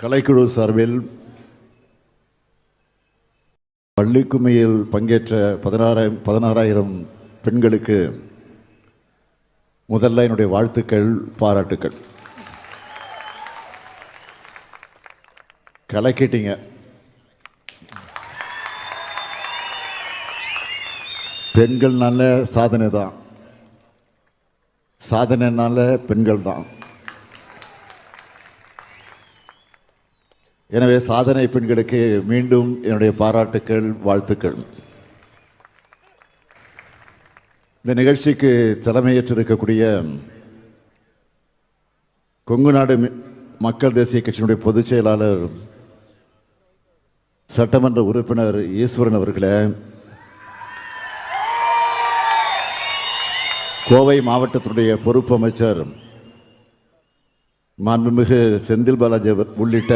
கலைக்குழு சார்பில் பள்ளிக்குமையில் பங்கேற்ற பதினாறாயிரம் பதினாறாயிரம் பெண்களுக்கு முதல்ல என்னுடைய வாழ்த்துக்கள் பாராட்டுக்கள். கலக்கிட்டீங்க. பெண்கள்னால சாதனை தான். சாதனைனால பெண்கள் தான். எனவே சாதனை பெண்களுக்கு மீண்டும் என்னுடைய பாராட்டுக்கள் வாழ்த்துக்கள். இந்த நிகழ்ச்சிக்கு தலைமையேற்றிருக்கக்கூடிய கொங்கு நாடு மக்கள் தேசிய கட்சியினுடைய பொதுச் செயலாளர் சட்டமன்ற உறுப்பினர் ஈஸ்வரன் அவர்களே கோவை மாவட்டத்தினுடைய பொறுப்பு அமைச்சர் மாண்புமிகு செந்தில் பாலாஜி உள்ளிட்ட